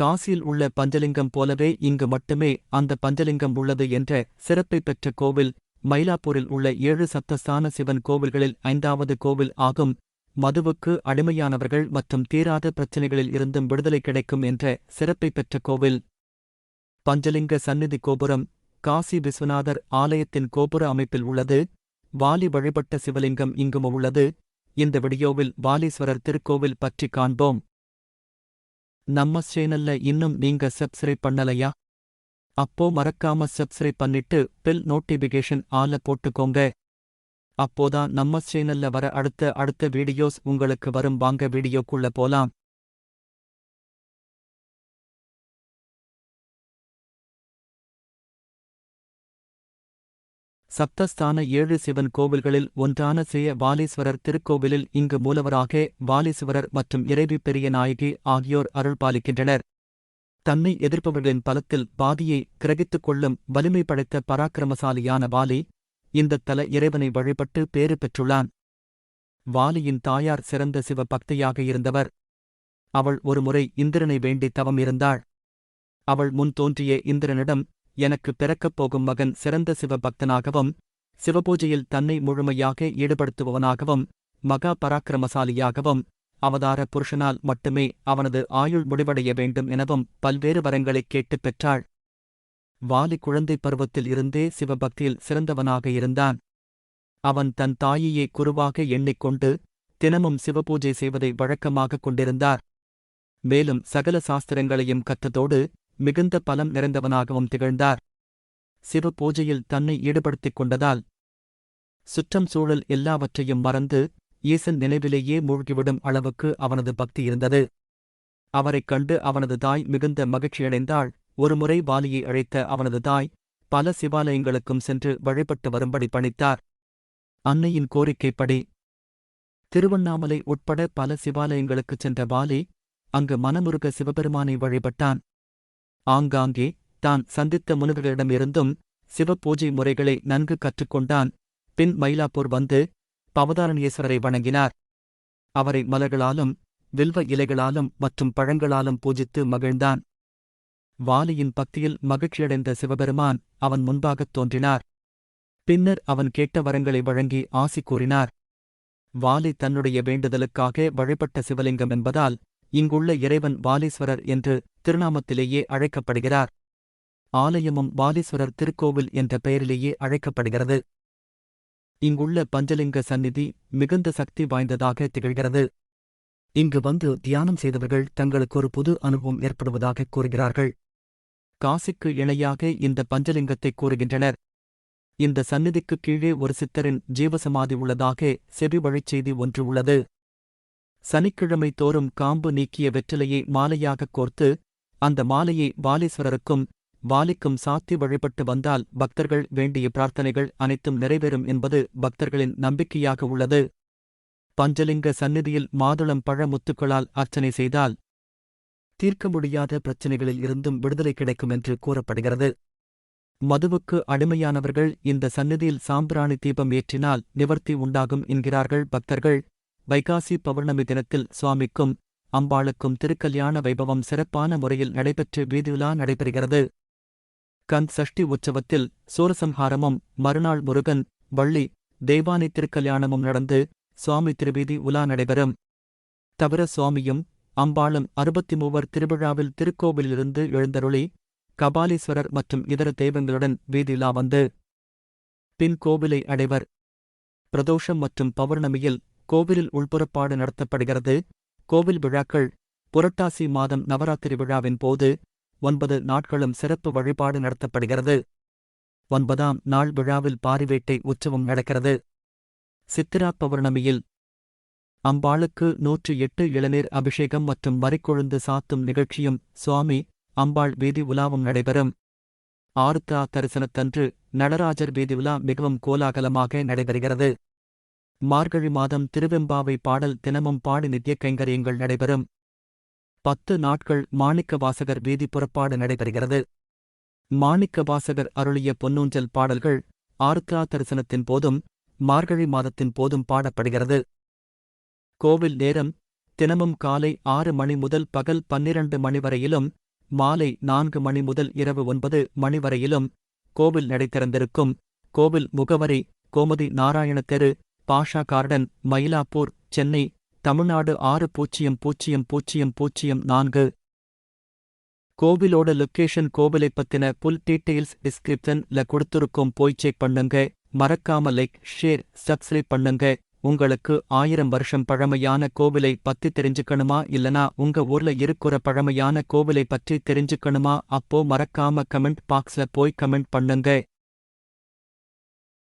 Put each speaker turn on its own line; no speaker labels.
காசியில் உள்ள பஞ்சலிங்கம் போலவே இங்கு மட்டுமே அந்த பஞ்சலிங்கம் உள்ளது என்ற சிறப்பை பெற்ற கோவில் மயிலாப்பூரில் உள்ள ஏழு சப்தஸ்தான சிவன் கோவில்களில் ஐந்தாவது கோவில் ஆகும். மதுவுக்கு அடிமையானவர்கள் மற்றும் தீராத பிரச்சினைகளில் இருந்தும் விடுதலை கிடைக்கும் என்ற சிறப்பை பெற்ற கோவில். பஞ்சலிங்க சந்நிதி கோபுரம் காசி விஸ்வநாதர் ஆலயத்தின் கோபுர அமைப்பில் உள்ளது. வாலி வழிபட்ட சிவலிங்கம் இங்கும் உள்ளது. இந்த வீடியோவில் வாலீஸ்வரர் திருக்கோவில் பற்றி காண்போம். நம்ம சேனல்ல இன்னும் நீங்க சப்ஸ்கிரைப் பண்ணலையா? அப்போ மறக்காம சப்ஸ்கிரைப் பண்ணிட்டு பெல் நோட்டிபிகேஷன் ஆல போட்டுக்கோங்க. அப்போதான் நம்ம சேனல்ல வர அடுத்த அடுத்த வீடியோஸ் உங்களுக்கு வரும். வாங்க வீடியோக்குள்ள போலாம். சப்தஸ்தான ஏழு சிவன் கோவில்களில் ஒன்றான சேய வாலீஸ்வரர் திருக்கோவிலில் இங்கு மூலவராக வாலீஸ்வரர் மற்றும் இறைவி பெரிய நாயகி ஆகியோர் அருள் பாலிக்கின்றனர் தன்னை எதிர்ப்பவர்களின் பலத்தில் பாதியை கிரகித்துக் கொள்ளும் வலிமை படைத்த பராக்கிரமசாலியான வாலி இந்தத் தல இறைவனை வழிபட்டு பேறு பெற்றுள்ளான். வாலியின் தாயார் சிறந்த சிவ பக்தியாக இருந்தவர். அவள் ஒருமுறை இந்திரனை வேண்டி தவம் இருந்தாள். அவள் முன் தோன்றிய இந்திரனிடம் எனக்கு பிறக்கப் போகும் மகன் சிறந்த சிவபக்தனாகவும் சிவபூஜையில் தன்னை முழுமையாக ஈடுபடுத்துபவனாகவும் மகா பராக்கிரமசாலியாகவும் அவதார புருஷனால் மட்டுமே அவனது ஆயுள் முடிவடைய வேண்டும் எனவும் பல்வேறு வரங்களைக் கேட்டுப் பெற்றாள். வாலி குழந்தை பருவத்தில் இருந்தே சிவபக்தியில் சிறந்தவனாக இருந்தான். அவன் தன் தாயையே குருவாக எண்ணிக்கொண்டு தினமும் சிவபூஜை செய்வதை வழக்கமாகக் கொண்டிருந்தார். மேலும் சகல சாஸ்திரங்களையும் கற்றதோடு மிகுந்த பலம் நிறைந்தவனாகவும் திகழ்ந்தார். சிவ பூஜையில் தன்னை ஈடுபடுத்திக் கொண்டதால் சுற்றம் சூழல் எல்லாவற்றையும் மறந்து ஈசன் நினைவிலேயே மூழ்கிவிடும் அளவுக்கு அவனது பக்தி இருந்தது. அவரைக் கண்டு அவனது தாய் மிகுந்த மகிழ்ச்சியடைந்தாள். ஒருமுறை வாலியை அழைத்த அவனது தாய் பல சிவாலயங்களுக்கும் சென்று வழிபட்டு வரும்படி பணித்தார். அன்னையின் கோரிக்கைப்படி திருவண்ணாமலை உட்பட பல சிவாலயங்களுக்குச் சென்ற வாலி அங்கு மனமுருக சிவபெருமானை வழிபட்டான். ஆங்காங்கே தான் சந்தித்த முனிவர்களிடமிருந்தும் சிவபூஜை முறைகளை நன்கு கற்றுக்கொண்டான். பின் மயிலாப்பூர் வந்து பவதாரண்யேஸ்வரரை வணங்கினார். அவரை மலர்களாலும் வில்வ இலைகளாலும் மற்றும் பழங்களாலும் பூஜித்து மகிழ்ந்தான். வாலியின் பக்தியில் மகிழ்ச்சியடைந்த சிவபெருமான் அவன் முன்பாகத் தோன்றினார். பின்னர் அவன் கேட்ட வரங்களை வழங்கி ஆசி கூறினார். வாலி தன்னுடைய வேண்டுதலுக்காக வழிபட்ட சிவலிங்கம் என்பதால் இங்குள்ள இறைவன் பாலீஸ்வரர் என்று திருநாமத்திலேயே அழைக்கப்படுகிறார். ஆலயமும் பாலீஸ்வரர் திருக்கோவில் என்ற பெயரிலேயே அழைக்கப்படுகிறது. இங்குள்ள பஞ்சலிங்க சந்நிதி மிகுந்த சக்தி வாய்ந்ததாக திகழ்கிறது. இங்கு வந்து தியானம் செய்தவர்கள் தங்களுக்கு ஒரு புது அனுபவம் ஏற்படுவதாக கூறுகிறார்கள். காசிக்கு இணையாக இந்த பஞ்சலிங்கத்தை கூறுகின்றனர். இந்த சந்நிதிக்கு கீழே ஒரு சித்தரின் ஜீவசமாதி உள்ளதாக செவி வழிச்செய்தி ஒன்று உள்ளது. சனிக்கிழமை தோறும் காம்பு நீக்கிய வெற்றிலையை மாலையாகக் கோர்த்து அந்த மாலையை பாலீஸ்வரருக்கும் வாலிக்கும் சாத்தி வழிபட்டு வந்தால் பக்தர்கள் வேண்டிய பிரார்த்தனைகள் அனைத்தும் நிறைவேறும் என்பது பக்தர்களின் நம்பிக்கையாக உள்ளது. பஞ்சலிங்க சந்நிதியில் மாதுளம் பழ முத்துக்களால் அர்ச்சனை செய்தால் தீர்க்க முடியாத பிரச்சினைகளில் இருந்தும் விடுதலை கிடைக்கும் என்று கூறப்படுகிறது. மதுவுக்கு அடிமையானவர்கள் இந்த சந்நிதியில் சாம்பிராணி தீபம் ஏற்றினால் நிவர்த்தி உண்டாகும் என்கிறார்கள் பக்தர்கள். வைகாசி பௌர்ணமி தினத்தில் சுவாமிக்கும் அம்பாளுக்கும் திருக்கல்யாண வைபவம் சிறப்பான முறையில் நடைபெற்று வீதியுலா நடைபெறுகிறது. கந்த் சஷ்டி உற்சவத்தில் சூரசம்ஹாரமும் மறுநாள் முருகன் வள்ளி தேவானி திருக்கல்யாணமும் நடந்து சுவாமி திருவீதி உலா நடைபெறும். தவிர சுவாமியும் அம்பாளும் அறுபத்தி மூவர் திருவிழாவில் திருக்கோவிலிருந்து எழுந்தருளி கபாலீஸ்வரர் மற்றும் இதர தெய்வங்களுடன் வீதியுலா வந்து பின் கோவிலை அடைவர். பிரதோஷம் மற்றும் பௌர்ணமியில் கோவிலில் உள்புறப்பாடு நடத்தப்படுகிறது. கோவில் விழாக்கள் புரட்டாசி மாதம் நவராத்திரி விழாவின் போது ஒன்பது நாட்களும் சிறப்பு வழிபாடு நடத்தப்படுகிறது. ஒன்பதாம் நாள் விழாவில் பாரிவேட்டை உற்சவம் நடக்கிறது. சித்திரா பௌர்ணமியில் அம்பாளுக்கு நூற்று எட்டு இளநீர் அபிஷேகம் மற்றும் வரிக்கொழுந்து சாத்தும் நிகழ்ச்சியும் சுவாமி அம்பாள் வீதி உலாவும் நடைபெறும். ஆருத்ரா தரிசனத்தன்று நடராஜர் வீதி உலா மிகவும் கோலாகலமாக நடைபெறுகிறது. மார்கழி மாதம் திருவெம்பாவை பாடல் தினமும் பாடி நித்திய கைங்கரியங்கள் நடைபெறும். பத்து நாட்கள் மாணிக்க வாசகர் வீதி புறப்பாடு நடைபெறுகிறது. மாணிக்க வாசகர் அருளிய பொன்னூஞ்சல் பாடல்கள் ஆருத்ரா தரிசனத்தின் போதும் மார்கழி மாதத்தின் போதும் பாடப்படுகிறது. கோவில் நேரம் தினமும் காலை ஆறு மணி முதல் பகல் பன்னிரண்டு மணி வரையிலும் மாலை நான்கு மணி முதல் இரவு ஒன்பது மணி வரையிலும் கோவில் நடை திறந்திருக்கும் கோவில் முகவரி கோமதி நாராயண தெரு பாஷா கார்டன் மயிலாப்பூர் சென்னை தமிழ்நாடு ஆறு பூஜ்ஜியம் பூஜ்ஜியம் பூஜ்ஜியம் பூஜ்ஜியம் நான்கு. கோவிலோட லொக்கேஷன் கோவிலை பத்தின புல் டீட்டெயில்ஸ் டிஸ்கிரிப்ஷன்ல கொடுத்துருக்கோம் போய் செக் பண்ணுங்க. மறக்காம லைக் ஷேர் சப்ஸ்கிரைப் பண்ணுங்க. உங்களுக்கு ஆயிரம் வருஷம் பழமையான கோவிலை பத்தி தெரிஞ்சுக்கணுமா? இல்லனா உங்க ஊர்ல இருக்கிற பழமையான கோவிலை பற்றி தெரிஞ்சுக்கணுமா? அப்போ மறக்காம கமெண்ட் பாக்ஸ்ல போய் கமெண்ட் பண்ணுங்க.